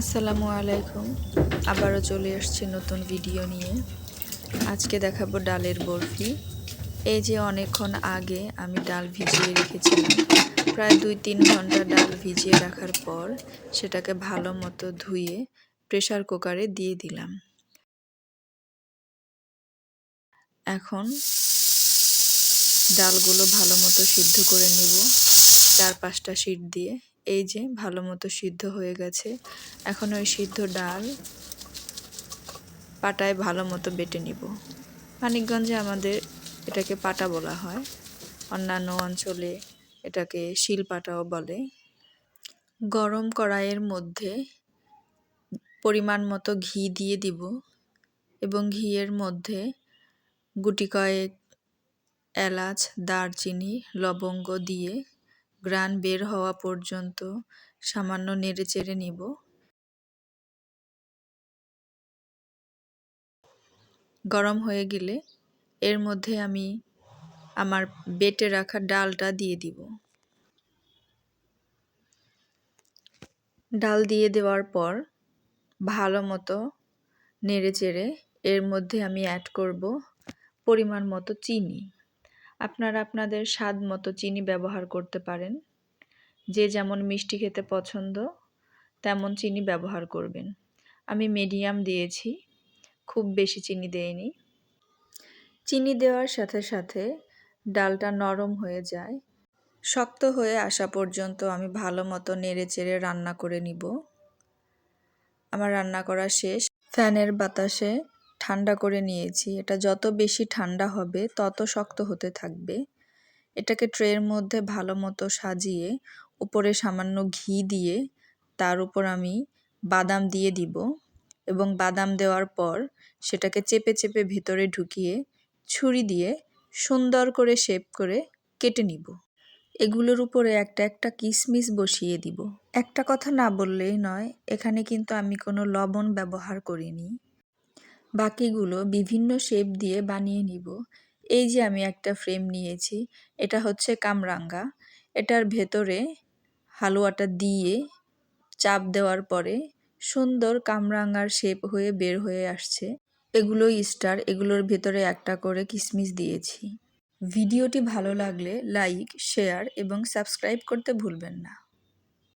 আসসালামু আলাইকুম। আবারও চলে আসছি নতুন ভিডিও নিয়ে। আজকে দেখাবো ডালের বরফি। এই যে অনেকক্ষণ আগে আমি ডাল ভিজিয়ে রেখেছিলাম, প্রায় দুই তিন ঘণ্টা ডাল ভিজিয়ে রাখার পর সেটাকে ভালো মতো ধুয়ে প্রেশার কুকারে দিয়ে দিলাম। এখন ডালগুলো ভালো মতো সিদ্ধ করে নিব চার পাঁচটা সিট দিয়ে। এই যে ভালো মতো সিদ্ধ হয়ে গেছে। এখন ওই সিদ্ধ ডাল পাটায় ভালো মতো বেটে নিব। মানিকগঞ্জে আমাদের এটাকে পাটা বলা হয়। অন্যান্য অঞ্চলে এটাকে শিলপাটাও বলে। গরম কড়াইয়ের মধ্যে পরিমাণ মতো ঘি দিয়ে দিব এবং ঘিয়ের মধ্যে গুটি কয়েক এলাচ, দারচিনি, লবঙ্গ দিয়ে গ্রান বের হওয়া পর্যন্ত সামান্য নেড়ে চেড়ে নিব। গরম হয়ে গেলে এর মধ্যে আমি আমার বেটে রাখা ডালটা দিয়ে দিব। ডাল দিয়ে দেওয়ার পর ভালো মতো নেড়ে চেড়ে এর মধ্যে আমি অ্যাড করব পরিমাণ মতো চিনি। আপনারা আপনাদের স্বাদ মতো চিনি ব্যবহার করতে পারেন। যে যেমন মিষ্টি খেতে পছন্দ, তেমন চিনি ব্যবহার করবেন। আমি মিডিয়াম দিয়েছি, খুব বেশি চিনি দেয়নি চিনি দেওয়ার সাথে সাথে ডালটা নরম হয়ে যায়। শক্ত হয়ে আসা পর্যন্ত আমি ভালো মতো নেড়ে চেড়ে রান্না করে নিব। আমার রান্না করা শেষ। ফ্যানের বাতাসে ঠান্ডা করে নিয়েছি। এটা যত বেশি ঠান্ডা হবে, তত শক্ত হতে থাকবে। এটাকে ট্রের মধ্যে ভালো মতো সাজিয়ে, উপরে সামান্য ঘি দিয়ে তার উপর আমি বাদাম দিয়ে দিব এবং বাদাম দেওয়ার পর সেটাকে চেপে চেপে ভিতরে ঢুকিয়ে ছুরি দিয়ে সুন্দর করে শেপ করে কেটে নিব। এগুলোর উপরে একটা একটা কিসমিস বসিয়ে দিব। একটা কথা না বললেই নয়, এখানে কিন্তু আমি কোনো লবণ ব্যবহার করিনি। বাকিগুলো বিভিন্ন শেপ দিয়ে বানিয়ে নিব। এই যে আমি একটা ফ্রেম নিয়েছি, এটা হচ্ছে কামরাঙ্গা। এটার ভেতরে হালুয়াটা দিয়ে চাপ দেওয়ার পরে সুন্দর কামরাঙ্গার শেপ হয়ে বের হয়ে আসছে। এগুলো স্টার এগুলোর ভেতরে একটা করে কিসমিস দিয়েছি। ভিডিওটি ভালো লাগলে লাইক শেয়ার এবং সাবস্ক্রাইব করতে ভুলবেন না।